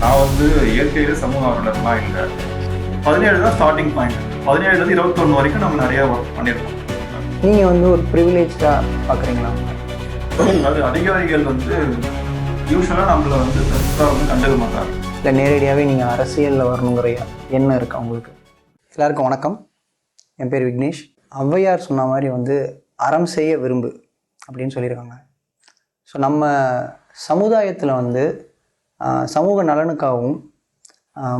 நான் வந்து இயற்கையில் சமூக ஆர்வலர்லாம் இல்லை. பதினேழு தான் ஸ்டார்டிங் பாயிண்ட் பதினேழுலேருந்து இருபத்தொன்று வரைக்கும் நம்ம நிறைய ஒர்க் பண்ணியிருக்கோம். நீங்கள் வந்து ஒரு ப்ரிவிலேஜாக பார்க்குறீங்களா? அது அதிகாரிகள் வந்து யூஸ்வலாக நம்மளை வந்து பெருசாக வந்து கண்டுக்க மாட்டாங்க. இல்லை நேரடியாகவே நீங்கள் அரசியலில் வரணுங்கிற எண்ணம் இருக்கா உங்களுக்கு? எல்லாருக்கும் வணக்கம். என் பேர் விக்னேஷ். ஔவையார் சொன்ன மாதிரி வந்து அறம் செய்ய விரும்பு அப்படின்னு சொல்லியிருக்காங்க. ஸோ நம்ம சமுதாயத்தில் வந்து சமூக நலனுக்காகவும்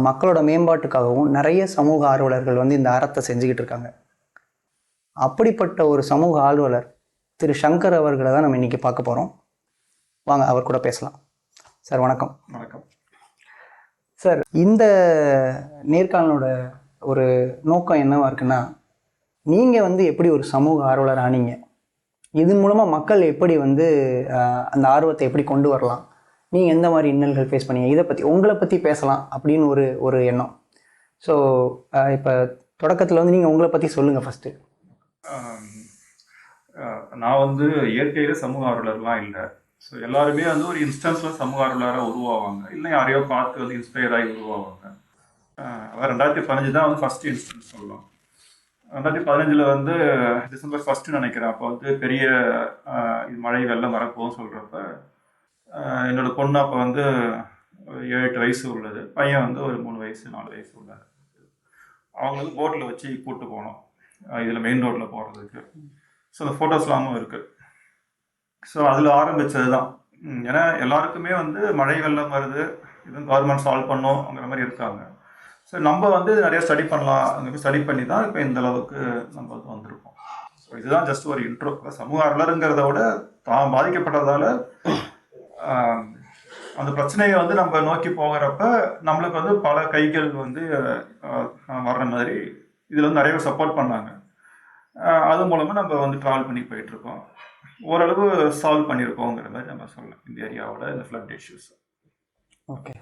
மக்களோட மேம்பாட்டுக்காகவும் நிறைய சமூக ஆர்வலர்கள் வந்து இந்த அறத்தை செஞ்சுக்கிட்டு இருக்காங்க. அப்படிப்பட்ட ஒரு சமூக ஆர்வலர் திரு சங்கர் அவர்களை தான் நம்ம இன்றைக்கி பார்க்க போகிறோம் வாங்க அவர் கூட பேசலாம். சார் வணக்கம். வணக்கம். சார் இந்த நேர்காணலோட ஒரு நோக்கம் என்னவா இருக்குன்னா நீங்கள் வந்து எப்படி ஒரு சமூக ஆர்வலர் ஆனீங்க? இதன் மூலமாக மக்கள் எப்படி வந்து அந்த ஆர்வத்தை எப்படி கொண்டு வரலாம்? நீங்கள் எந்த மாதிரி இன்னல்கள் ஃபேஸ் பண்ணீங்க? இதை பற்றி உங்களை பற்றி பேசலாம் அப்படின்னு ஒரு ஒரு எண்ணம். ஸோ இப்போ தொடக்கத்தில் வந்து நீங்கள் உங்களை பற்றி சொல்லுங்கள் ஃபஸ்ட்டு நான் வந்து இயற்கையில் சமூக ஆர்வலர்லாம் இல்லை. ஸோ எல்லாருமே வந்து ஒரு இன்ஸ்டன்ஸில் சமூக ஆர்வலராக உருவாவாங்க. இல்லை யாரையோ பார்த்து வந்து இன்ஸ்பயர் ஆகி உருவாவாங்க. அதான் ரெண்டாயிரத்தி பதினஞ்சு தான் வந்து ஃபஸ்ட் இன்ஸ்டன்ஸ் சொல்லலாம். ரெண்டாயிரத்தி பதினஞ்சில் வந்து டிசம்பர் ஃபஸ்ட்டு நினைக்கிறேன். அப்போ வந்து பெரிய மழை வெள்ளம் வரப்போகும்னு சொல்கிறப்ப என்னோட பொண்ணு அப்போ வந்து ஏழு எட்டு வயசு உள்ளது. பையன் வந்து ஒரு மூணு வயசு நாலு வயசு உள்ளார். அவங்க வந்து போட்டில் வச்சு கூப்பிட்டு போனோம். இதில் மெயின் ரோட்டில் போகிறதுக்கு ஸோ அந்த ஃபோட்டோஸ்லாமும் இருக்குது ஸோ அதில் ஆரம்பித்தது தான் ஏன்னா எல்லாருக்குமே வந்து மழை வெள்ளம் வருது. இதுவும் கவர்மெண்ட் சால்வ் பண்ணுங்கிற மாதிரி இருக்காங்க. ஸோ நம்ம வந்து நிறையா ஸ்டடி பண்ணலாம். அங்கே ஸ்டடி பண்ணி தான் இப்போ இந்த அளவுக்கு நம்ம வந்து வந்திருக்கோம். ஸோ இதுதான் ஜஸ்ட் ஒரு இன்ட்ரோ சமூக ஆர்வலருங்கிறத விட தான் பாதிக்கப்பட்டதால் அந்த பிரச்சனையை வந்து நம்ம நோக்கி போகிறப்ப நம்மளுக்கு வந்து பல கைகள் வந்து வர்ற மாதிரி இதில் வந்து நிறைய சப்போர்ட் பண்ணாங்க. அது மூலமாக நம்ம வந்து ட்ராவல் பண்ணி போயிட்டுருக்கோம். ஓரளவு சால்வ் பண்ணியிருக்கோங்கிற மாதிரி நம்ம சொல்லலாம். இந்த ஏரியாவோட இந்த ஃப்ளட் இஷ்யூஸ் ஓகே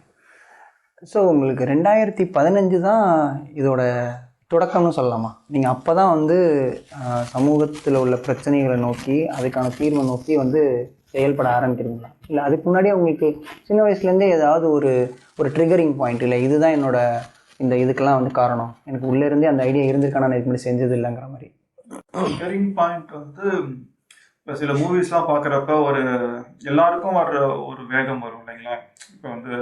ஸோ உங்களுக்கு ரெண்டாயிரத்தி பதினஞ்சு தான் இதோட தொடக்கம்னு சொல்லலாமா? நீங்கள் அப்போ தான் வந்து சமூகத்தில் உள்ள பிரச்சனைகளை நோக்கி அதுக்கான தீர்வை நோக்கி வந்து செயல்பட ஆரம்பிக்கிறீங்களா? இல்லை அதுக்கு முன்னாடியே உங்களுக்கு சின்ன வயசுலேருந்தே ஏதாவது ஒரு ஒரு ட்ரிகரிங் பாயிண்ட் இல்லை இதுதான் என்னோட இந்த இதுக்கெல்லாம் வந்து காரணம். எனக்கு உள்ளே இருந்தே அந்த ஐடியா இருந்திருக்கான நான் இதுக்கு முன்னாடி செஞ்சது இல்லைங்கிற மாதிரி. கரிங் பாயிண்ட் வந்து இப்போ சில மூவிஸ்லாம் பார்க்குறப்ப ஒரு எல்லாருக்கும் வர்ற ஒரு வேகம் வரும் இல்லைங்களா? இப்போ வந்து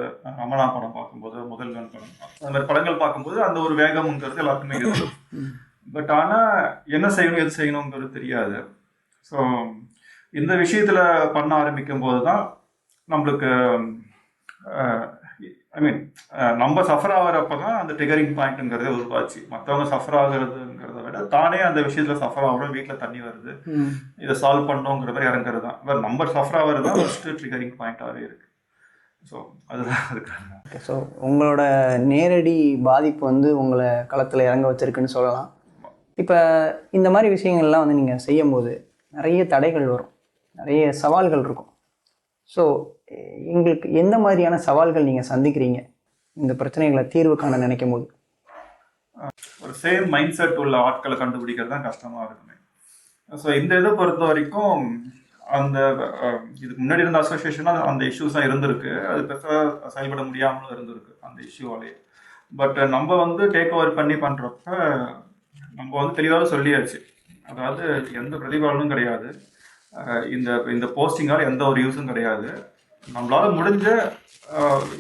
ரமணா படம் பார்க்கும்போது முதல்வன் படம் அந்த மாதிரி படங்கள் பார்க்கும்போது அந்த ஒரு வேகம்ங்கிறது எல்லாருக்குமே இருக்கும். பட் ஆனால் என்ன செய்யணும் எது செய்யணுங்கிறது தெரியாது. ஸோ இந்த விஷயத்தில் பண்ண ஆரம்பிக்கும் போது தான் நம்மளுக்கு ஐ மீன் நம்ம சஃபர் ஆகிறப்ப தான் அந்த ட்ரிகரிங் பாயிண்ட்டுங்கிறதே உருவாச்சு. மற்றவங்க சஃபர் ஆகுறதுங்கிறத விட தானே அந்த விஷயத்தில் சஃபர் ஆகிறோம் வீட்டில் தண்ணி வருது. இதை சால்வ் பண்ணோங்கிற மாதிரி இறங்குறது தான் நம்ம சஃபர் ஆகிறது தான் ஃபஸ்ட்டு ட்ரிகரிங் பாயிண்ட்டாகவே இருக்கு. ஸோ அதுதான் அதுக்கான ஓகே ஸோ உங்களோட நேரடி பாதிப்பு வந்து உங்களை களத்தில் இறங்க வச்சிருக்குன்னு சொல்லலாம். இப்போ இந்த மாதிரி விஷயங்கள்லாம் வந்து நீங்கள் செய்யும்போது நிறைய தடைகள் வரும். நிறைய சவால்கள் இருக்கும். ஸோ எங்களுக்கு எந்த மாதிரியான சவால்கள் நீங்கள் சந்திக்கிறீங்க? இந்த பிரச்சனைகளை தீர்வு காண நினைக்கும் போது ஒரு சேம் மைண்ட் செட் உள்ள ஆட்களை கண்டுபிடிக்கிறது தான் கஷ்டமாக இருக்குமே. ஸோ இந்த இதை பொறுத்த வரைக்கும் அந்த இதுக்கு முன்னாடி இருந்த அசோசியேஷனாக அந்த இஷ்யூஸ் தான் இருந்திருக்கு. அது பெருசாக செயல்பட முடியாமலும் இருந்திருக்கு அந்த இஷ்யூவாலே பட் நம்ம வந்து டேக் ஓவர் பண்ணி பண்ணுறப்ப நம்ம வந்து தெளிவாக சொல்லியாச்சு. அதாவது எந்த பிரதிபலனும் கிடையாது. இந்த இந்த போஸ்டிங்கால் எந்த ஒரு யூஸும் கிடையாது. நம்மளால முடிஞ்ச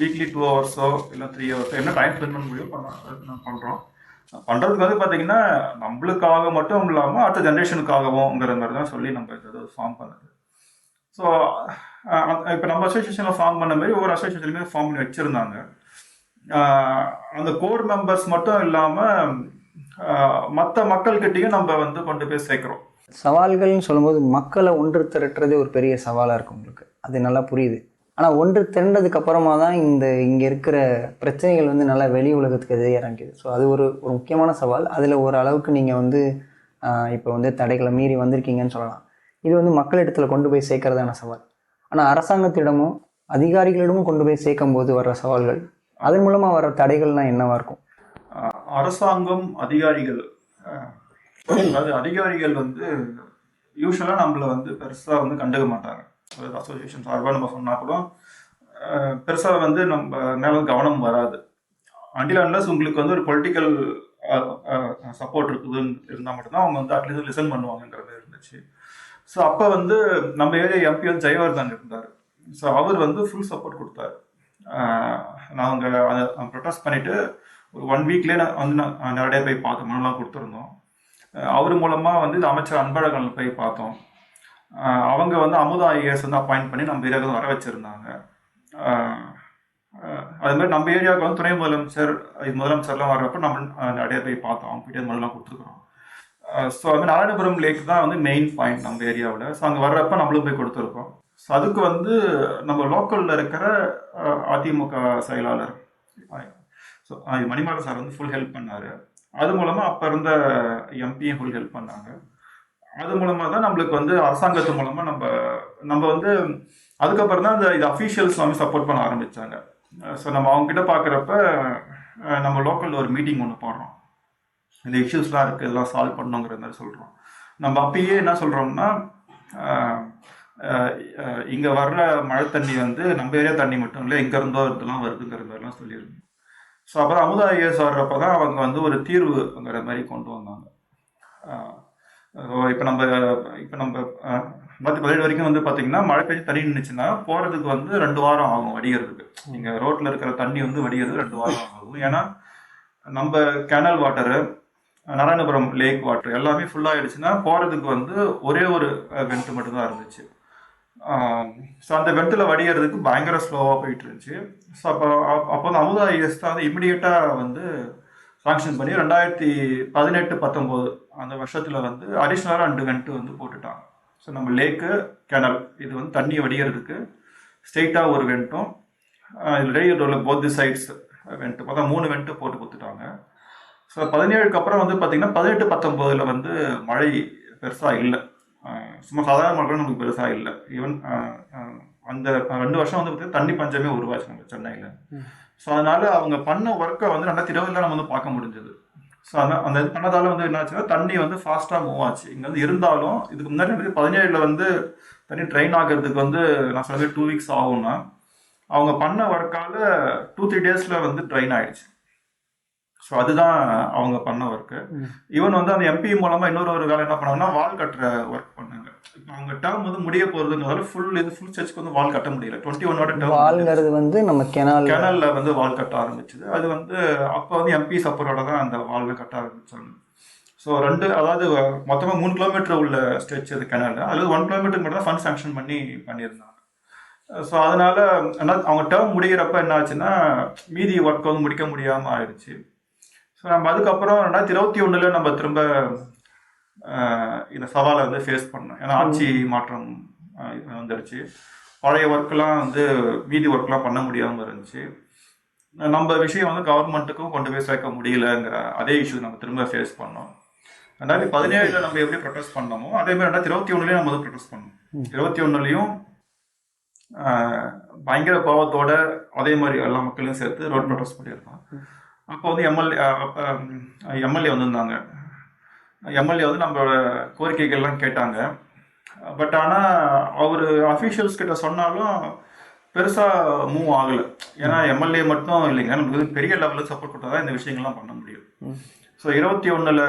வீக்லி டூ ஹவர்ஸோ இல்லை த்ரீ ஹவர்ஸோ என்ன டைம் ஸ்பெண்ட் பண்ண முடியும் பண்ணுறோம் பண்ணுறதுக்கு வந்து பார்த்தீங்கன்னா நம்மளுக்காக மட்டும் இல்லாமல் அடுத்த ஜென்ரேஷனுக்காகவும்ங்கிற மாதிரி தான் சொல்லி நம்ம இதை ஃபார்ம் பண்ணுது. ஸோ இப்போ நம்ம அசோசியேஷனில் ஃபார்ம் பண்ண மாதிரி ஒவ்வொரு அசோசியேஷன்லையுமே ஃபார்ம் பண்ணி வச்சுருந்தாங்க. அந்த கோர் மெம்பர்ஸ் மட்டும் இல்லாமல் மற்ற மக்கள்கிட்டையும் நம்ம வந்து கொண்டு போய் சேர்க்குறோம். சவால்கள்னு சொல்லும்போது மக்களை ஒன்று திரட்டுறதே ஒரு பெரிய சவாலாக இருக்கும் உங்களுக்கு. அது நல்லா புரியுது. ஆனால் ஒன்று திரண்டதுக்கு அப்புறமா தான் இந்த இங்கே இருக்கிற பிரச்சனைகள் வந்து நல்லா வெளி உலகத்துக்கு எதிரே இறங்குது. ஸோ அது ஒரு ஒரு முக்கியமான சவால். அதில் ஒரு அளவுக்கு நீங்கள் வந்து இப்போ வந்து தடைகளை மீறி வந்திருக்கீங்கன்னு சொல்லலாம். இது வந்து மக்களிடத்தில் கொண்டு போய் சேர்க்கறதான சவால். ஆனால் அரசாங்கத்திடமும் அதிகாரிகளிடமும் கொண்டு போய் சேர்க்கும் போது வர்ற சவால்கள் அதன் மூலமாக வர்ற தடைகள்லாம் என்னவாக இருக்கும்? அரசாங்கம் அதிகாரிகள் அதாவது அதிகாரிகள் வந்து யூஸ்வலாக நம்மளை வந்து பெருசாக வந்து கண்டுக்க மாட்டாங்க. அதாவது அசோசியேஷன் சார்பாக நம்ம சொன்னால் கூட பெருசாக வந்து நம்ம மேலே கவனம் வராது. அண்டில் உங்களுக்கு வந்து ஒரு பொலிட்டிக்கல் சப்போர்ட் இருக்குதுன்னு இருந்தால் மட்டும்தான் அவங்க வந்து அட்லீஸ்ட் லிசன் பண்ணுவாங்கங்கிற மாதிரி இருந்துச்சு. ஸோ அப்போ வந்து நம்ம ஏரியா எம்பி வந்து ஜெயவர்தன் இருந்தார். ஸோ அவர் வந்து ஃபுல் சப்போர்ட் கொடுத்தாரு. நாங்கள் அதை ப்ரொட்டஸ்ட் பண்ணிவிட்டு ஒரு ஒன் வீக்லேயே நான் வந்து நான் நிறைய போய் பார்த்து மனுலாம் கொடுத்துருந்தோம். அவர் மூலமாக வந்து இந்த அமைச்சர் அன்பழகன் போய் பார்த்தோம். அவங்க வந்து அமுதா ஐஏஎஸ் வந்து அப்பாயிண்ட் பண்ணி நம்ம ஏரியாவுக்கு வர வச்சுருந்தாங்க. அது மாதிரி நம்ம ஏரியாவுக்கு வந்து துணை முதலமைச்சர் இது முதலமைச்சர்லாம் வர்றப்ப நம்ம நிறைய போய் பார்த்தோம். அவங்க கிட்டே மனுலாம் கொடுத்துருக்குறோம். ஸோ அது மாதிரி நாராயணபுரம் லேக் தான் வந்து மெயின் பாயிண்ட் நம்ம ஏரியாவில் ஸோ அங்கே வர்றப்ப நம்மளும் போய் கொடுத்துருக்கோம். ஸோ அதுக்கு வந்து நம்ம லோக்கலில் இருக்கிற அதிமுக செயலாளர் ஸோ மணிமாறன் சார் வந்து ஃபுல் ஹெல்ப் பண்ணார். அது மூலமாக அப்போ இருந்த எம்பியும் ஃபுல் ஹெல்ப் பண்ணாங்க. அது மூலமாக தான் நம்மளுக்கு வந்து அரசாங்கத்து மூலமாக நம்ம நம்ம வந்து அதுக்கப்புறம் தான் இந்த இது அஃபீஷியல்ஸ் வந்து சப்போர்ட் பண்ண ஆரம்பித்தாங்க ஸோ நம்ம அவங்க கிட்ட பார்க்குறப்ப நம்ம லோக்கலில் ஒரு மீட்டிங் ஒன்று போடுறோம். இந்த இஷ்யூஸ்லாம் இருக்குது இதெல்லாம் சால்வ் பண்ணுங்கிற மாதிரி சொல்கிறோம் நம்ம அப்பயே என்ன சொல்கிறோம்னா இங்கே வர்ற மழை தண்ணி வந்து நம்ம ஏரியா தண்ணி மட்டும் இல்லை எங்கேருந்தோ இதெல்லாம் வருதுங்கிற மாதிரிலாம் சொல்லியிருந்தோம். ஸோ அப்புறம் அமுதா ஐஏஎஸ் வர்றப்போ தான் அவங்க வந்து ஒரு தீர்வுங்கிற மாதிரி கொண்டு வந்தாங்க. இப்போ நம்ம இப்போ நம்ம பத்து ரெண்டாயிரத்தி பதினேழு வரைக்கும் வந்து பார்த்தீங்கன்னா மழை பெய்ஞ்சு தண்ணி நின்றுச்சுன்னா போகிறதுக்கு வந்து ரெண்டு வாரம் ஆகும் வடிகிறதுக்கு நீங்கள் ரோட்டில் இருக்கிற தண்ணி வந்து வடிகிறது ரெண்டு வாரம் ஆகும். ஏன்னா நம்ம canal water Narayanapuram lake water எல்லாமே ஃபுல்லாக ஆயிடுச்சுன்னா போகிறதுக்கு வந்து ஒரே ஒரு வெண்ட் மட்டும்தான் இருந்துச்சு. ஸோ அந்த வெண்ட்டில் வடிகிறதுக்கு பயங்கர ஸ்லோவாக போயிட்டு இருந்துச்சு ஸோ அப்போ அப்போ வந்து அமுதா ஐஎஸ் தான் வந்து இமிடியேட்டாக வந்து சாங்ஷன் பண்ணி ரெண்டாயிரத்தி பதினெட்டு பத்தொம்போது அந்த வருஷத்தில் வந்து அடிஷ்னலாக ரெண்டு வெண்ட்டு வந்து போட்டுட்டாங்க ஸோ நம்ம லேக்கு கிணல் இது வந்து தண்ணி வடிகிறதுக்கு ஸ்ட்ரெயிட்டாக ஒரு வெண்ட்டும் இதில் உள்ள போத் சைட்ஸ் வெண்ட்டு பார்த்தா மூணு வெண்ட்டு போட்டு கொடுத்துட்டாங்க. ஸோ பதினேழுக்கு அப்புறம் வந்து பார்த்திங்கன்னா பதினெட்டு பத்தொம்போதில் வந்து மழை பெருசாக இல்லை. சும்மா சாதாரண மழை நமக்கு பெருசாக இல்லை. ஈவன் அந்த ரெண்டு வருஷம் வந்து பார்த்தீங்கன்னா தண்ணி பஞ்சமே உருவாச்சு நம்ம சென்னையில். ஸோ அதனால அவங்க பண்ண ஒர்க்கை வந்து ரெண்டாயிரத்தி இருபதுல நம்ம வந்து பார்க்க முடிஞ்சது. ஸோ அந்த அந்த இது பண்ணதால வந்து என்னாச்சுன்னா தண்ணி வந்து ஃபாஸ்ட்டாக மூவ் ஆச்சு. இங்கே வந்து இருந்தாலும் இதுக்கு முன்னாடி பதினேழில் வந்து தண்ணி ட்ரெயின் ஆகிறதுக்கு வந்து நான் சொன்ன டூ வீக்ஸ் ஆகும்னா அவங்க பண்ண ஒர்க்கால டூ த்ரீ டேஸில் வந்து ட்ரெயின் ஆயிடுச்சு. ஸோ அதுதான் அவங்க பண்ண ஒர்க்கு. ஈவன் வந்து அந்த எம்பி மூலமாக இன்னொரு ஒரு வேலை என்ன பண்ணாங்கன்னா வால் கட்டுற ஒர்க் பண்ணாங்க இப்போ அவங்க டேர்ம் வந்து முடிய போகிறதுங்கிறதால ஃபுல் இது ஃபுல் சர்ச்சுக்கு வந்து வால் கட்ட முடியல. டுவெண்ட்டி ஒன்னோட டேர்ம் வால்ங்கிறது வந்து நம்ம கெனால் கெனல்ல வந்து வால் கட்ட ஆரம்பிச்சது. அது வந்து அப்போ வந்து எம்பி சப்போர்ட்டோட தான் அந்த வால்வை கட்ட ஆரம்பிச்சாங்க. ஸோ ரெண்டு அதாவது மொத்தமாக மூணு கிலோமீட்டர் உள்ள ஸ்ட்ரெச் அது கெனல் அதில் ஒன் கிலோமீட்டர் மட்டும் தான் ஃபண்ட் சாங்ஷன் பண்ணி பண்ணியிருந்தாங்க. ஸோ அதனால அவங்க டேர்ம் முடிகிறப்ப என்ன ஆச்சுன்னா மீதி ஒர்க் வந்து முடிக்க முடியாமல் ஆயிடுச்சு. ஸோ நம்ம அதுக்கப்புறம் ரெண்டாயிரத்தி இருபத்தி ஒன்றில் நம்ம திரும்ப இந்த சவாலை வந்து ஃபேஸ் பண்ணோம் ஏன்னா ஆட்சி மாற்றம் ஆஹ், வந்துடுச்சு. பழைய ஒர்க்கெலாம் வந்து மீதி ஒர்க்லாம் பண்ண முடியாமல் இருந்துச்சு. நம்ம விஷயம் வந்து கவர்மெண்ட்டுக்கும் கொண்டு போய் சேர்க்க முடியலங்கிற அதே இஷ்யூ நம்ம திரும்ப ஃபேஸ் பண்ணோம். ரெண்டாயிரத்தி பதினேழுல நம்ம எப்படி ப்ரொடெஸ்ட் பண்ணோமோ அதே மாதிரி ரெண்டாயிரத்தி இருபத்தி ஒன்றுலேயும் நம்ம வந்து ப்ரொடெஸ்ட் பண்ணோம். இருபத்தி ஒன்றுலையும் பயங்கர கோபத்தோட அதே மாதிரி எல்லா மக்களையும் சேர்த்து ரோட் ப்ரொடெஸ்ட் பண்ணியிருந்தோம் அப்போ வந்து எம்எல்ஏ அப்போ எம்எல்ஏ வந்திருந்தாங்க. எம்எல்ஏ வந்து நம்மளோட கோரிக்கைகள்லாம் கேட்டாங்க. பட் ஆனால் அவர் அஃபீஷியல்ஸ் கிட்ட சொன்னாலும் பெருசாக மூவ் ஆகலை. ஏன்னா எம்எல்ஏ மட்டும் இல்லைங்க. நமக்கு வந்து பெரிய லெவலில் சப்போர்ட் கொடுத்தா தான் இந்த விஷயங்கள்லாம் பண்ண முடியும். ஸோ இருபத்தி ஒன்றில்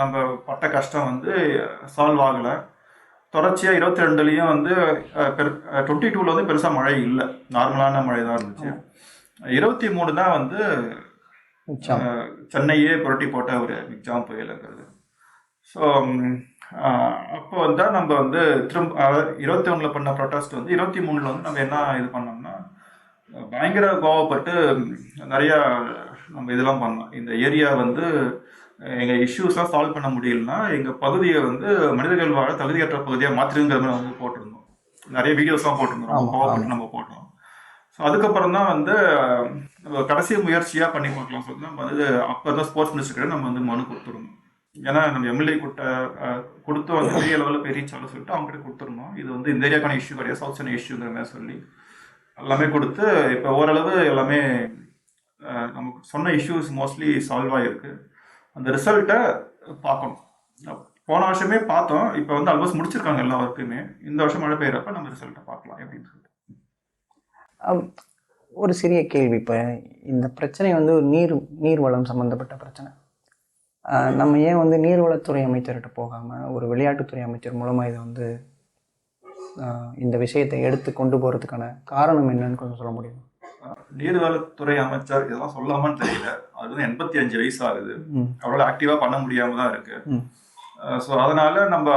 நம்ம பட்ட கஷ்டம் வந்து சால்வ் ஆகலை. தொடர்ச்சியாக இருபத்தி ரெண்டுலேயும் வந்து டுவெண்ட்டி டூவில் வந்து பெருசாக மழை இல்லை. நார்மலான மழை தான் இருந்துச்சு. இருபத்தி மூணு தான் வந்து சென்னையே புரட்டி போட்ட ஒரு மிக்ஜாம் புயலுங்கிறது. ஸோ அப்போ வந்து நம்ம வந்து திரும்ப இருபத்தி ஒன்றில் பண்ண ப்ரொட்டஸ்ட் வந்து இருபத்தி மூணில் வந்து நம்ம என்ன இது பண்ணோம்னா பயங்கர கோவப்பட்டு நிறையா நம்ம இதெல்லாம் பண்ணோம். இந்த ஏரியா வந்து எங்கள் இஷ்யூஸ்லாம் சால்வ் பண்ண முடியலன்னா எங்கள் பகுதியை வந்து மனிதர்கள் வாழ தகுதியற்ற பகுதியாக மாற்றிருங்கிற மாதிரி வந்து போட்டிருந்தோம். நிறைய வீடியோஸ்லாம் போட்டிருந்தோம். கோவப்பட்டு நம்ம போட்டோம். ஸோ அதுக்கப்புறம் தான் வந்து கடைசி முயற்சியாக பண்ணி பார்க்கலாம் சொல்லி நம்ம வந்து அப்போ தான் ஸ்போர்ட்ஸ் மினிஸ்டர் நம்ம வந்து மனு கொடுத்துருந்தோம் ஏன்னா நம்ம எம்எல்ஏ கூட்ட கொடுத்து வந்து பெரிய லெவலில் பெரிய சாலை சொல்லிட்டு அவங்ககிட்ட கொடுத்துருந்தோம் இது வந்து இந்த ஏரியாக்கான இஷ்யூ கிடையாது. சவுத் சென்னை இஷ்யூங்கிற மாதிரி சொல்லி எல்லாமே கொடுத்து இப்போ ஓரளவு எல்லாமே நமக்கு சொன்ன இஷ்யூஸ் மோஸ்ட்லி சால்வ் ஆகிருக்கு அந்த ரிசல்ட்டை பார்க்கணும். போன வருஷமே பார்த்தோம். இப்போ வந்து ஆல்மோஸ்ட் முடிச்சிருக்காங்க எல்லா ஒர்க்குமே இந்த வருஷம் மழை பெய்யறப்ப நம்ம ரிசல்ட்டை பார்க்கலாம் எப்படின்னு சொல்லிட்டு. ஒரு சிறிய கேள்வி. இப்போ இந்த பிரச்சனை வந்து ஒரு நீர் நீர்வளம் சம்மந்தப்பட்ட பிரச்சனை. நம்ம ஏன் வந்து நீர்வளத்துறை அமைச்சர்கிட்ட போகாமல் ஒரு விளையாட்டுத்துறை அமைச்சர் மூலமாக இதை வந்து இந்த விஷயத்தை எடுத்து கொண்டு போகிறதுக்கான காரணம் என்னன்னு கொஞ்சம் சொல்ல முடியுமா? நீர்வளத்துறை அமைச்சர் இதெல்லாம் சொல்லாமான்னு தெரியல. அது வந்து எண்பத்தி அஞ்சு வயசு ஆகுது ம். அவரால் ஆக்டிவா பண்ண முடியாம தான் இருக்கு. ம். ஸோ அதனால நம்ம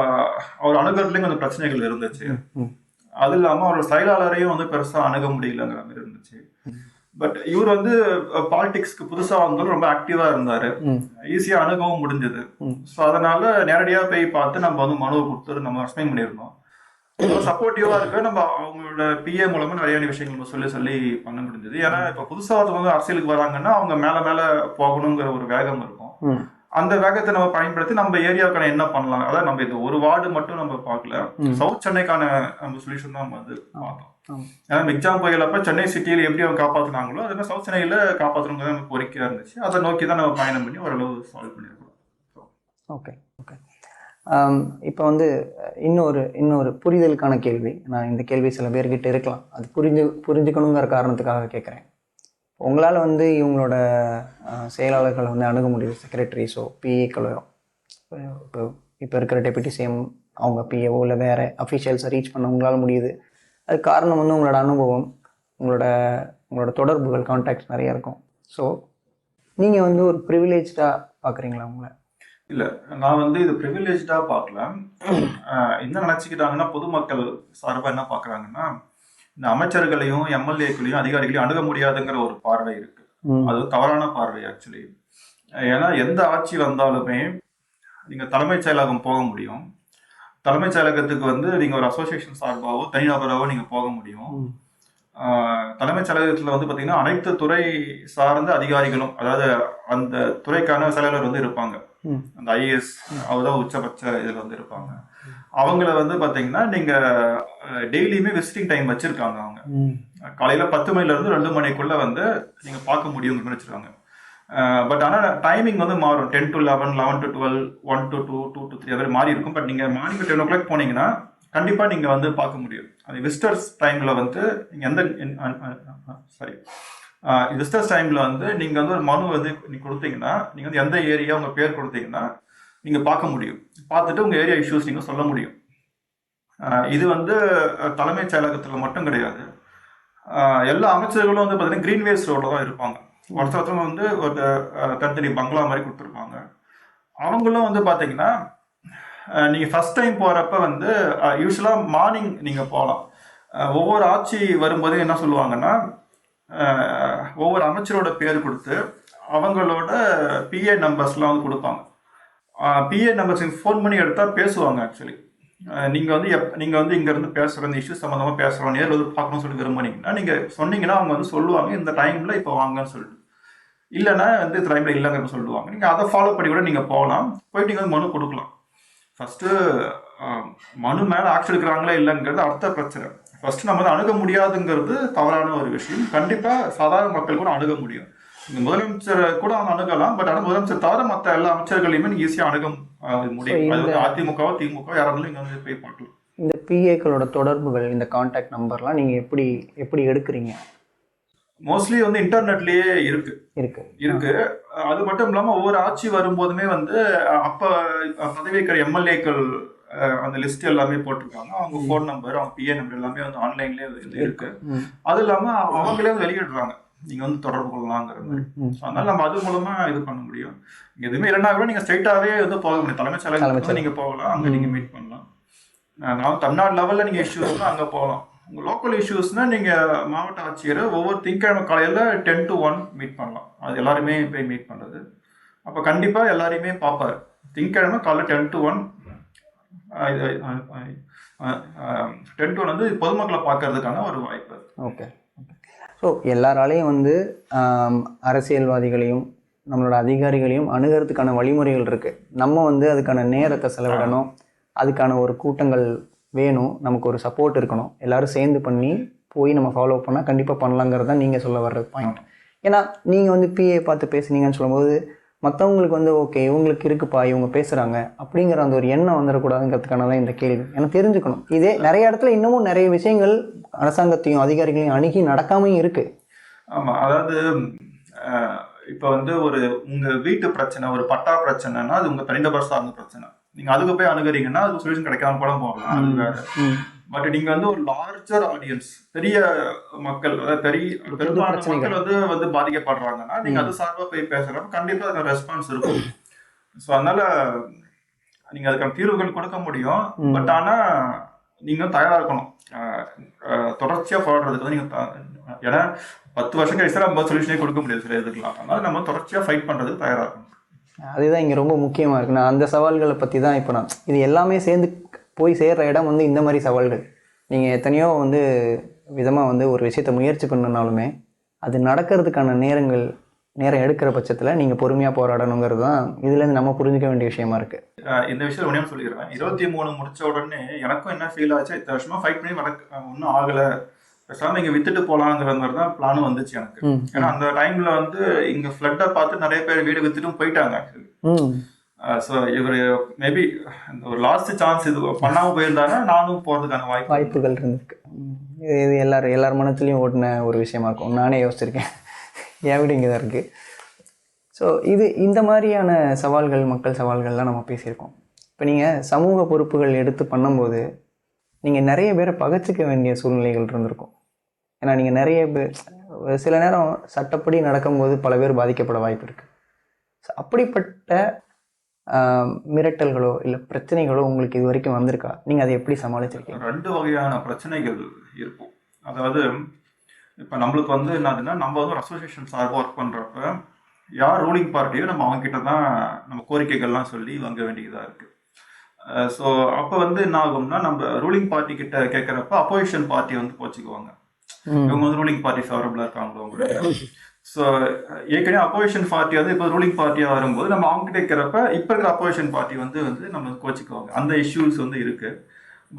அவர் அணுகிறதுலயும் கொஞ்சம் பிரச்சனைகள் இருந்துச்சு. அது இல்லாம அவரோட செயலாளரையும் வந்து பெருசா அணுக முடியலங்கிற மாதிரி இருந்துச்சு. பட் இவர் வந்து பாலிடிக்ஸ்க்கு புதுசா வந்தாலும் ரொம்ப ஆக்டிவா இருந்தாரு. ஈஸியா அணுகவும் முடிஞ்சது. ஸோ அதனால நேரடியா போய் பார்த்து நம்ம வந்து மனுவை கொடுத்து நம்ம ரெஸ்பெக்ட் பண்ணியிருந்தோம். சப்போர்ட்டிவா இருக்கு. நம்ம அவங்களோட பிஏ மூலமா நிறைய விஷயங்கள் நம்ம சொல்லி சொல்லி பண்ண முடிஞ்சது. ஏன்னா இப்ப புதுசா வந்து அரசியலுக்கு வராங்கன்னா அவங்க மேல மேல போகணுங்கிற ஒரு வேகம் இருக்கும். அந்த வேகத்தை நம்ம பயன்படுத்தி நம்ம ஏரியாவுக்கான என்ன பண்ணலாம்? அதாவது நம்ம இது ஒரு வார்டு மட்டும் நம்ம பார்க்கல. சவுத் சென்னைக்கான நம்ம சொல்யூஷன் தான் நம்ம வந்து பார்த்தோம். ஏன்னா எக்ஸாம் புயல் அப்ப சென்னை சிட்டியில் எப்படி அவங்க காப்பாத்துனாங்களோ அதே மாதிரி சவுத் சென்னையில காப்பாற்றணுங்க தான் நமக்கு கோரிக்கையா இருந்துச்சு. அதை நோக்கி தான் நம்ம பயணம் பண்ணி ஓரளவு சால்வ் பண்ணியிருக்கோம். Okay okay. இப்போ வந்து இன்னொரு இன்னொரு புரிதலுக்கான கேள்வி. நான் இந்த கேள்வி சில பேர்கிட்ட இருக்கலாம். அது புரிஞ்சு புரிஞ்சுக்கணுங்கிற காரணத்துக்காக கேட்குறேன் உங்களால் வந்து இவங்களோட செயலாளர்களை வந்து அணுக முடியுது செக்ரட்டரிஸோ பிஏக்களோ இப்போ இப்போ இருக்கிற டெபியூட்டி சிஎம் அவங்க பிஏஓ இல்லை வேறு அஃபிஷியல்ஸை ரீச் பண்ண உங்களால் முடியுது. அது காரணம் வந்து உங்களோட அனுபவம் உங்களோட உங்களோட தொடர்புகள் கான்டாக்ட்ஸ் நிறைய இருக்கும். ஸோ நீங்கள் வந்து ஒரு ப்ரிவிலேஜாக பார்க்குறீங்களா உங்களை? இல்லை நான் வந்து இது ப்ரிவிலேஜாக பார்க்கல. என்ன நினச்சிக்கிட்டாங்கன்னா பொதுமக்கள் சார்பாக என்ன பார்க்குறாங்கன்னா இந்த அமைச்சர்களையும் எம்எல்ஏக்களையும் அதிகாரிகளையும் அணுக முடியாதுங்கிற ஒரு பார்வை இருக்கு. அது தவறான பார்வை ஆக்சுவலி ஏன்னா எந்த ஆட்சி வந்தாலுமே நீங்க தலைமைச் செயலகம் போக முடியும். தலைமைச் செயலகத்துக்கு வந்து நீங்க ஒரு அசோசியேஷன் சார்பாவோ தனிநபராவோ நீங்க போக முடியும். தலைமைச் செயலகத்துல வந்து பாத்தீங்கன்னா அனைத்து துறை சார்ந்த அதிகாரிகளும் அதாவது அந்த துறைக்கான செயலாளர் வந்து இருப்பாங்க. அந்த ஐஏஎஸ் அவர்தான் உச்சபட்ச இதுல வந்து இருப்பாங்க. அவங்கள வந்து பாத்தீங்கன்னா நீங்க டெய்லியுமே விசிட்டிங் டைம் வச்சிருக்காங்க அவங்க. காலையில பத்து மணில இருந்து ரெண்டு மணிக்குள்ள வந்து நீங்க பார்க்க முடியும் வச்சிருக்காங்க பட் ஆனா டைமிங் வந்து மாறும். Ten to eleven eleven to twelve one to two two to three மாதிரி மாறி இருக்கும். பட் நீங்க மார்னிங் டென் ஓ கிளாக் போனீங்கன்னா கண்டிப்பா நீங்க வந்து பார்க்க முடியும். அது விசிட்டர்ஸ் டைம்ல வந்து நீங்க எந்த சாரி விசிட்டர்ஸ் டைம்ல வந்து நீங்க வந்து ஒரு மனு வந்து நீங்க கொடுத்தீங்கன்னா நீங்க வந்து எந்த ஏரியா உங்க பேர் கொடுத்தீங்கன்னா நீங்கள் பார்க்க முடியும். பார்த்துட்டு உங்கள் ஏரியா இஷ்யூஸ் நீங்கள் சொல்ல முடியும். இது வந்து தலைமைச் செயலகத்தில் மட்டும் கிடையாது. எல்லா அமைச்சர்களும் வந்து பார்த்தீங்கன்னா கிரீன்வேஸ் ரோடில் தான் இருப்பாங்க. ஒருத்தர் வந்து ஒரு தனித்தனி பங்களா மாதிரி கொடுத்துருப்பாங்க. அவங்களும் வந்து பார்த்தீங்கன்னா நீங்கள் ஃபஸ்ட் டைம் போகிறப்ப வந்து யூஸ்வலாக மார்னிங் நீங்கள் போகலாம். ஒவ்வொரு ஆட்சி வரும்போது என்ன சொல்லுவாங்கன்னா ஒவ்வொரு அமைச்சரோட பேர் கொடுத்து அவங்களோட பிஏ நம்பர்ஸ்லாம் வந்து கொடுப்பாங்க. பிஏ நம்பர்ஸுக்கு ஃபோன் பண்ணி எடுத்தால் பேசுவாங்க ஆக்சுவலி நீங்கள் வந்து எப் நீங்கள் வந்து இங்கேருந்து பேசுகிற இந்த இஷ்யூ சம்மந்தமாக பேசுகிறோம் நேரில் வந்து பார்க்கணும்னு சொல்லி விரும்புனீங்கன்னா நீங்கள் சொன்னீங்கன்னா அவங்க வந்து சொல்லுவாங்க இந்த டைமில் இப்போ வாங்கன்னு சொல்லிட்டு. இல்லைன்னா வந்து இந்த டைமில் இல்லைங்கிறத சொல்லுவாங்க. நீங்கள் அதை ஃபாலோ பண்ணி கூட நீங்கள் போகலாம். போயிட்டு நீங்கள் வந்து மனு கொடுக்கலாம். ஃபஸ்ட்டு மனு மேலே ஆக்ஷன் எடுக்கிறாங்களா இல்லைங்கிறது அடுத்த பிரச்சனை. ஃபஸ்ட்டு நம்ம வந்து அணுக முடியாதுங்கிறது தவறான ஒரு விஷயம். கண்டிப்பாக சாதாரண மக்கள் கூட அணுக முடியும். முதலமைச்சரை கூட அவங்க அணுகலாம் பட் ஆனால் முதலமைச்சர் தவிர மற்ற எல்லா அமைச்சர்களையுமே நீங்கள் ஈஸியாக அணுக முடியும். அது வந்து அதிமுகவோ திமுக யாராக இருந்தாலும் இங்கே வந்து போய் பார்க்கலாம் இந்த பிஏக்களோட தொடர்புகள் இந்த காண்டாக்ட் நம்பர்லாம் நீங்கள் எப்படி எப்படி எடுக்கிறீங்க? மோஸ்ட்லி வந்து இன்டர்நெட்லயே இருக்கு. இருக்கு. இருக்கு. அது மட்டும் இல்லாம ஒவ்வொரு ஆட்சி வரும்போதுமே வந்து அப்ப பதவி இருக்கிற எம்எல்ஏக்கள் அந்த லிஸ்ட் எல்லாமே போட்டிருக்காங்க. அவங்க ஃபோன் நம்பர் அவங்க பிஏ நம்பர் எல்லாமே வந்து ஆன்லைன்லயே இருக்கு. அது இல்லாம அவங்களே வந்து வெளியிடுறாங்க. நீங்க வந்து தொடர்பு கொள்ளலாங்கிற மாதிரி. அதனால நம்ம அது மூலமா இது பண்ண முடியும். எதுவுமே இல்லைன்னா கூட நீங்க ஸ்ட்ரைட்டாவே வந்து போக முடியும். தலைமைச் செயலகத்துக்கு தலைமைச் வந்து நீங்க போகலாம். அங்க நீங்க மீட் பண்ணலாம். நான் தமிழ்நாடு லெவல்ல நீங்க இஷ்யூஸ்னா அங்க போகலாம். உங்க லோக்கல் இஷ்யூஸ்னா நீங்க மாவட்ட ஆட்சியரை ஒவ்வொரு திங்கக்கிழமை காலையில டென் டு ஒன் மீட் பண்ணலாம். அது எல்லாருமே போய் மீட் பண்றது. அப்ப கண்டிப்பா எல்லாரையுமே பார்ப்பாரு. திங்கக்கிழமை காலைல ten to one ten to one வந்து பொதுமக்களை பார்க்கறதுக்கான ஒரு வாய்ப்பு ஓகே ஸோ எல்லாராலையும் வந்து அரசியல்வாதிகளையும் நம்மளோட அதிகாரிகளையும் அணுகிறதுக்கான வழிமுறைகள் இருக்குது நம்ம வந்து அதுக்கான நேரத்தை செலவிடணும். அதுக்கான ஒரு கூட்டங்கள் வேணும். நமக்கு ஒரு சப்போர்ட் இருக்கணும். எல்லோரும் சேர்ந்து பண்ணி போய் நம்ம ஃபாலோ பண்ணால் கண்டிப்பாக பண்ணலாங்கிறது தான் நீங்கள் சொல்ல வர்ற பாயிண்ட் ஏன்னா நீங்கள் வந்து பிஏ பார்த்து பேசுனீங்கன்னு சொல்லும்போது மற்றவங்களுக்கு வந்து ஓகே இவங்களுக்கு இருக்குப்பா இவங்க பேசுகிறாங்க அப்படிங்கிற அந்த ஒரு எண்ணம் வந்துடக்கூடாதுங்கிறதுக்கான தான் இந்த கேள்வி. ஏன்னா தெரிஞ்சுக்கணும். இதே நிறைய இடத்துல இன்னமும் நிறைய விஷயங்கள் அரசாங்கத்தையும் அதிகாரிகளையும் அணுகி நடக்காமையும் இருக்குது ஆமா. அதாவது இப்ப வந்து ஒரு உங்க வீட்டு பிரச்சனை ஒரு பட்டா பிரச்சனைனா அது உங்க தனிநபர் சார்ந்த பிரச்சனை. நீங்க அதுக்கு போய் அணுகுறீங்கன்னா அது சொல்யூஷன் கிடைக்காம கூட போகலாம். அது வேற. பட் நீங்க வந்து ஒரு லார்ஜர் ஆடியன்ஸ் பெரிய மக்கள் அதாவது பெரிய பெரும்பாலான. மக்கள் வந்து வந்து பாதிக்கப்படுறாங்கன்னா நீங்க அது சார்பா போய் பேசுறப்ப கண்டிப்பா அதுக்கு ரெஸ்பான்ஸ் இருக்கும். ஸோ அதனால நீங்க அதுக்கான தீர்வுகள் கொடுக்க முடியும். பட் ஆனா நீங்க தயாரா இருக்கணும். தொடர்ச்சியா போராடுறதுக்கு வந்து நீங்க ஏன்னா பத்து வருஷம் கழிச்சு நம்ம சொல்யூஷனே கொடுக்க முடியாது சில இதுக்கெல்லாம். அதனால நம்ம தொடர்ச்சியா ஃபைட் பண்றதுக்கு தயாரா இருக்கணும். அதுதான் இங்கே ரொம்ப முக்கியமாக இருக்குது நான் அந்த சவால்களை பற்றி தான் இப்போ நான் இது எல்லாமே சேர்ந்து போய் சேர்ற இடம் வந்து இந்த மாதிரி சவால்கள். நீங்கள் எத்தனையோ வந்து விதமாக வந்து ஒரு விஷயத்தை முயற்சி பண்ணனாலுமே அது நடக்கிறதுக்கான நேரங்கள் நேரம் எடுக்கிற பட்சத்தில் நீங்கள் பொறுமையாக போராடணுங்கிறது தான் இதுலேருந்து நம்ம புரிஞ்சுக்க வேண்டிய விஷயமா இருக்குது இந்த விஷயம் ஒன்றே சொல்லிடுறேன். இருபத்தி மூணு முடிச்ச உடனே எனக்கும் என்ன ஃபீல் ஆச்சு? இத்தனை வருஷமா ஃபைட் பண்ணி வர ஒன்றும் ஆகல. பேசாம இங்க வித்துட்டு போலாங்கிற மாதிரி தான் பிளானும் வந்துச்சு எனக்கு. ஏன்னா அந்த டைம்ல வந்து இங்க ஃப்ளட்டை பார்த்து நிறைய பேர் வீடு வித்துட்டும் போயிட்டாங்க ஆக்சுவலி ஸோ இவர் மேபி ஒரு லாஸ்ட் சான்ஸ் இது பண்ணாமல் போயிருந்தாங்கன்னா நானும் போகிறதுக்கான வாய்ப்பு வாய்ப்புகள் இருந்திருக்கு. இது இது எல்லாரும் எல்லார் மனத்துலேயும் ஓடின ஒரு விஷயமா இருக்கும். நானே யோசிச்சிருக்கேன். என் வீடு இங்கே தான் இருக்குது ஸோ இது இந்த மாதிரியான சவால்கள் மக்கள் சவால்கள்லாம் நம்ம பேசியிருக்கோம். இப்போ நீங்கள் சமூக பொறுப்புகள் எடுத்து பண்ணும்போது நீங்கள் நிறைய பேரை பகச்சிக்க வேண்டிய சூழ்நிலைகள் இருந்திருக்கும். ஏன்னா நீங்கள் நிறைய பேர் ஒரு சில நேரம் சட்டப்படி நடக்கும்போது பல பேர் பாதிக்கப்பட வாய்ப்பு இருக்குது ஸோ அப்படிப்பட்ட மிரட்டல்களோ இல்லை பிரச்சனைகளோ உங்களுக்கு இது வரைக்கும் வந்திருக்கா? நீங்கள் அதை எப்படி சமாளிச்சிருக்கீங்க? ரெண்டு வகையான பிரச்சனைகள் இருக்கும். அதாவது இப்போ நம்மளுக்கு வந்து என்னதுன்னா நம்ம வந்து ஒரு அசோசியேஷன் சார்பாக ஒர்க் பண்ணுறப்ப யார் ரூலிங் பார்ட்டியோ நம்ம அவங்க கிட்ட தான் நம்ம கோரிக்கைகள்லாம் சொல்லி வாங்க வேண்டியதாக இருக்கு. ஸோ அப்போ வந்து என்ன ஆகும்னா நம்ம ரூலிங் பார்ட்டி கிட்ட கேட்குறப்ப அப்போசிஷன் பார்ட்டி வந்து போச்சுக்குவாங்க. இவங்க வந்து ரூலிங் பார்ட்டி ஃபேவரபிளாக இருக்காங்களோ ஸோ ஏற்கனவே அப்போசிஷன் பார்ட்டி வந்து இப்போ ரூலிங் பார்ட்டியாக வரும்போது நம்ம அவங்ககிட்ட இருக்கிறப்ப இப்போ இருக்கிற அப்போசிஷன் பார்ட்டி வந்து வந்து நம்ம கோச்சிக்குவாங்க. அந்த இஷ்யூஸ் வந்து இருக்கு.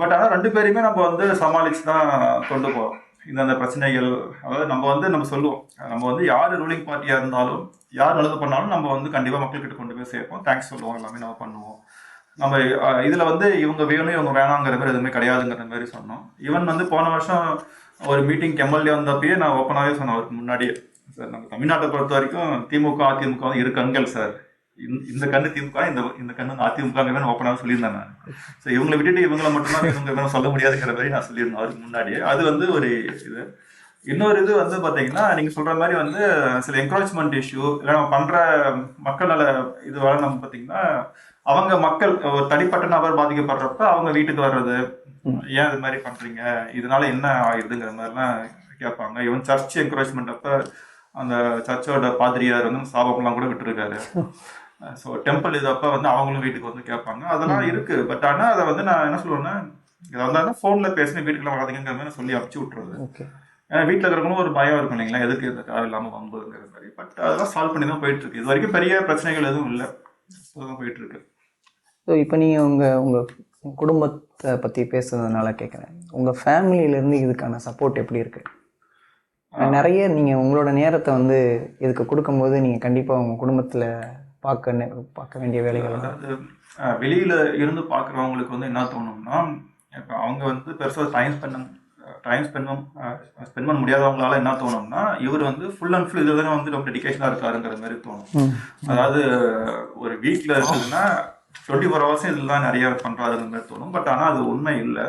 பட் ஆனால் ரெண்டு பேருமே நம்ம வந்து சமாளிச்சு தான் கொண்டு போகிறோம் இந்த அந்த பிரச்சனைகள் அதாவது நம்ம வந்து நம்ம சொல்லுவோம். நம்ம வந்து யார் ரூலிங் பார்ட்டியாக இருந்தாலும் யார் நல்லது பண்ணாலும் நம்ம வந்து கண்டிப்பாக மக்கள்கிட்ட கொண்டு போய் சேர்ப்போம். தேங்க்ஸ் சொல்லுவோம் எல்லாமே நம்ம பண்ணுவோம். நம்ம இதில் வந்து இவங்க வேணும் இவங்க வேணாங்கிற மாதிரி எதுவுமே கிடையாதுங்கிற மாதிரி சொன்னோம். ஈவன் வந்து போன வருஷம் ஒரு மீட்டிங் எம்எல்ஏ வந்தப்பயே நான் ஓப்பனாகவே சொன்னேன் அவருக்கு முன்னாடியே. சார் நம்ம தமிழ்நாட்டை பொறுத்த வரைக்கும் திமுக அதிமுக வந்து இரு கண்கள் சார். இந்த- இந்த கண்ணு திமுக இந்த இந்த கண்ணு வந்து அதிமுக ஓப்பனாக சொல்லியிருந்தேன் நான். ஸோ இவங்களை விட்டுட்டு இவங்களை மட்டும்தான் இவங்க சொல்ல முடியாதுங்கிற மாதிரி நான் சொல்லியிருந்தேன் அதுக்கு முன்னாடியே அது வந்து ஒரு இது. இன்னொரு இது வந்து பார்த்தீங்கன்னா நீங்கள் சொல்கிற மாதிரி வந்து சில என்கரேஜ்மெண்ட் இஷ்யூ இல்லை நம்ம பண்ணுற மக்கள் நல இது வர நம்ம அவங்க மக்கள் ஒரு தனிப்பட்ட நபர் பாதிக்கப்படுறப்ப அவங்க வீட்டுக்கு வர்றது ஏன் இது மாதிரி பண்ணுறீங்க இதனால என்ன ஆயிடுதுங்கிற மாதிரிலாம் கேட்பாங்க. இவன் சர்ச் என்கரேஜ்மெண்ட் அப்போ அந்த சர்ச்சோட பாதிரியார் வந்து சாபம்லாம் கூட விட்டுருக்காரு. ஸோ டெம்பிள் இது அப்ப வந்து அவங்களும் வீட்டுக்கு வந்து கேட்பாங்க. அதெல்லாம் இருக்கு. பட் ஆனா அதை வந்து நான் என்ன சொல்லுவேன்னா இதை வந்து ஃபோன்ல பேசின வீட்டுக்குள்ள வராதுங்கிற மாதிரி சொல்லி அனுப்பிச்சு விட்டுறது. ஏன்னா வீட்டில் இருக்கிறவங்களும் ஒரு பயம் இருக்கும் இல்லைங்களா? எதுக்கு இந்த தேவையில்லாம வம்புங்கிற மாதிரி. பட் அதெல்லாம் சால்வ் பண்ணி தான் போயிட்டு இருக்கு. இது வரைக்கும் பெரிய பிரச்சனைகள் எதுவும் இல்லை. தான் போயிட்டு இருக்கு. ஸோ இப்போ நீங்கள் உங்கள் உங்கள் குடும்பத்தை பற்றி பேசுனதுனால கேட்குறேன் உங்கள் ஃபேமிலியிலேருந்து இதுக்கான சப்போர்ட் எப்படி இருக்குது நிறைய நீங்கள் உங்களோட நேரத்தை வந்து இதுக்கு கொடுக்கும்போது நீங்கள் கண்டிப்பாக உங்கள் குடும்பத்தில் பார்க்க பார்க்க வேண்டிய வேலைகள் அதாவது வெளியில இருந்து பார்க்குறவங்களுக்கு வந்து என்ன தோணும்னா இப்போ அவங்க வந்து பெருசாக time spend time spend spend பண்ண முடியாதவங்களால என்ன தோணும்னா இவர் வந்து ஃபுல் அண்ட் ஃபுல் இதில் தானே வந்து ரொம்ப டெடிகேஷனாக இருக்காருங்கிற மாதிரி தோணும். அதாவது ஒரு வீட்டில் இருக்குதுன்னா டுவெண்ட்டி ஃபோர் ஹவர்ஸும் இதில் தான் நிறைய பண்ணுறாருங்கிற மாதிரி தோணும். பட் ஆனால் அது உண்மை இல்லை.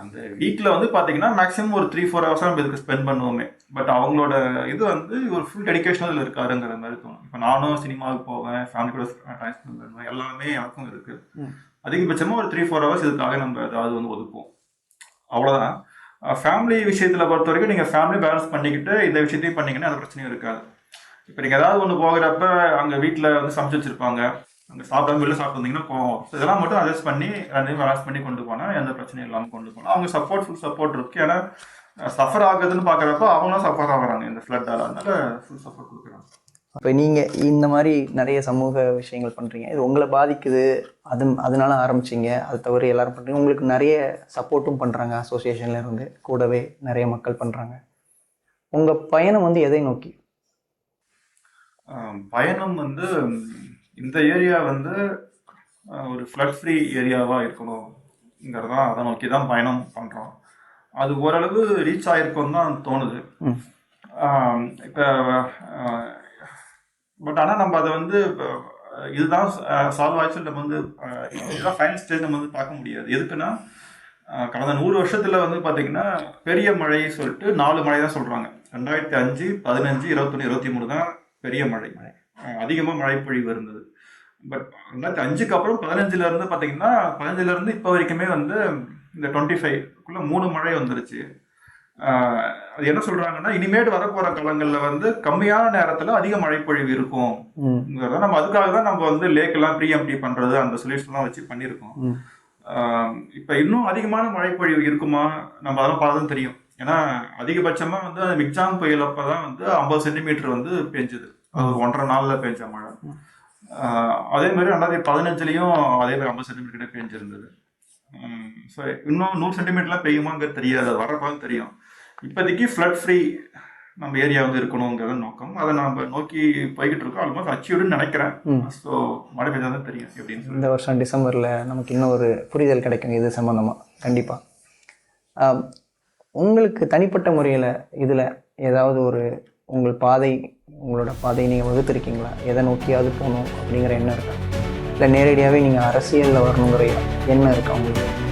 அந்த வீட்டில் வந்து பார்த்தீங்கன்னா மேக்ஸிமம் ஒரு த்ரீ ஃபோர் ஹவர்ஸ் நம்ம இதுக்கு ஸ்பெண்ட் பண்ணுவோமே. பட் அவங்களோட இது வந்து ஒரு ஃபுல் டெடிகேஷனில் இதில் இருக்காருங்கிற மாதிரி தோணும். இப்போ நானும் சினிமாவுக்கு போவேன் ஃபேமிலி கூட டைம் ஸ்பெண்ட் பண்ணுவேன் எல்லாமே எனக்கும் இருக்கு. ம். அதிகபட்சமாக ஒரு த்ரீ ஃபோர் ஹவர்ஸ் இதுக்காக நம்ம ஏதாவது வந்து ஒதுக்குவோம். அவ்வளோதான் ஃபேமிலி விஷயத்தில் பொறுத்த வரைக்கும் நீங்கள் ஃபேமிலி பேலன்ஸ் பண்ணிக்கிட்டு இந்த விஷயத்தையும் பண்ணீங்கன்னா அது பிரச்சனையும் இருக்காது. இப்போ நீங்கள் ஏதாவது ஒன்று போகிறப்ப அங்கே வீட்டில் வந்து சமைச்சு வச்சிருப்பாங்க. அங்கே சாப்பிடாம வெளில சாப்பிட்டு வந்தீங்கன்னா போவோம் ஸோ இதெல்லாம் மட்டும் அட்ஜஸ்ட் பண்ணி ரெண்டையும் பேலன்ஸ் பண்ணி கொண்டு போனால் எந்த பிரச்சனையும் இல்லாமல் கொண்டு போனால் அவங்க சப்போர்ட் ஃபுல் சப்போர்ட் இருக்கு. ஏன்னா சஃபர் ஆகுதுன்னு பார்க்குறப்ப அவங்களும் சஃபர் ஆகுறாங்க. இந்த ஃப்ளட்டால் அதனால ஃபுல் சப்போர்ட் கொடுக்குறாங்க. இப்போ நீங்கள் இந்த மாதிரி நிறைய சமூக விஷயங்கள் பண்ணுறீங்க இது உங்களை பாதிக்குது. அது அதனால ஆரம்பிச்சிங்க. அது தவிர எல்லாரும் பண்ணுறீங்க உங்களுக்கு நிறைய சப்போர்ட்டும் பண்ணுறாங்க அசோசியேஷன்ல இருந்து கூடவே நிறைய மக்கள் பண்ணுறாங்க உங்கள் பயணம் வந்து எதை நோக்கி? பயணம் வந்து இந்த ஏரியா வந்து ஒரு ஃப்ளட் ஃப்ரீ ஏரியாவாக இருக்கணுங்கிறதான் அதை நோக்கி தான் பயணம் பண்ணுறோம் அது ஓரளவு ரீச் ஆயிருக்கும்னு தான் தோணுது. இப்போ பட் ஆனால் நம்ம அதை வந்து இதுதான் சால்வ் ஆச்சு நம்ம வந்து இதுதான் ஃபைனல் ஸ்டேஜ் நம்ம வந்து பார்க்க முடியாது. எதுக்குன்னா கடந்த நூறு வருஷத்துல வந்து பாத்தீங்கன்னா பெரிய மழை சொல்லிட்டு நாலு மழை தான் சொல்றாங்க. ரெண்டாயிரத்தி அஞ்சு பதினஞ்சு இருபத்தொன்னு இருபத்தி மூணு தான் பெரிய மழை. அஹ், அதிகமா மழை பொழிவு இருந்தது. பட் ரெண்டாயிரத்தி அஞ்சுக்கு அப்புறம் பதினஞ்சுல இருந்து பாத்தீங்கன்னா பதினஞ்சுல இருந்து இப்போ வரைக்குமே வந்து இந்த டுவெண்ட்டி ஃபைவ்க்குள்ள மூணு மழை வந்துருச்சு. அது என்ன சொல்றாங்கன்னா இனிமேட்டு வரப்போற காலங்கள்ல வந்து கம்மியான நேரத்துல அதிக மழை பொழிவு இருக்கும் நம்ம அதுக்காக தான் நம்ம வந்து லேக் எல்லாம் ப்ரீ எம்டி பண்றது அந்த சொல்யூஷன்லாம் வச்சு பண்ணியிருக்கோம். இப்ப இன்னும் அதிகமான மழைப்பொழிவு இருக்குமா? நம்ம அதெல்லாம் பார்த்தா தெரியும். ஏன்னா அதிகபட்சமா வந்து அந்த மிக்ஜாம் புயல் அப்பதான் வந்து ஐம்பது சென்டிமீட்டர் வந்து பெஞ்சுது. அது ஒன்றரை நாள்ல பெஞ்ச மழை. அதே மாதிரி ரெண்டாயிரத்தி பதினஞ்சுலயும் அதே மாதிரி ஐம்பது சென்டிமீட்டர் கிட்ட பெஞ்சிருந்தது. ஸோ இன்னும் நூறு சென்டிமீட்டர்லாம் பெய்யுமாங்கிறது தெரியாது. அது வரப்பதான் தெரியும். இப்போதைக்கு ஃப்ளட் ஃப்ரீ நம்ம ஏரியா வந்து இருக்கணுங்கிறது நோக்கம். அதை நம்ம நோக்கி போய்கிட்டு இருக்கோம். ஆல்மோஸ்ட் அச்சீவ்டுன்னு நினைக்கிறேன். ஸோ மழை பெஞ்சா தான் தெரியும் எப்படின்னு சொல்லி இந்த வருஷம் டிசம்பரில் நமக்கு இன்னும் ஒரு புரிதல் கிடைக்கும். இது சம்மந்தமாக கண்டிப்பாக உங்களுக்கு தனிப்பட்ட முறையில் இதில் ஏதாவது ஒரு உங்கள் பாதை உங்களோட பாதையை நீங்கள் வகுத்திருக்கீங்களா? எதை நோக்கியாவது போகணும் அப்படிங்கிற எண்ணம் இருக்கா? இல்லை நேரடியாகவே நீங்கள் அரசியலில் வரணுங்கிற எண்ணம் இருக்கா உங்களுக்கு?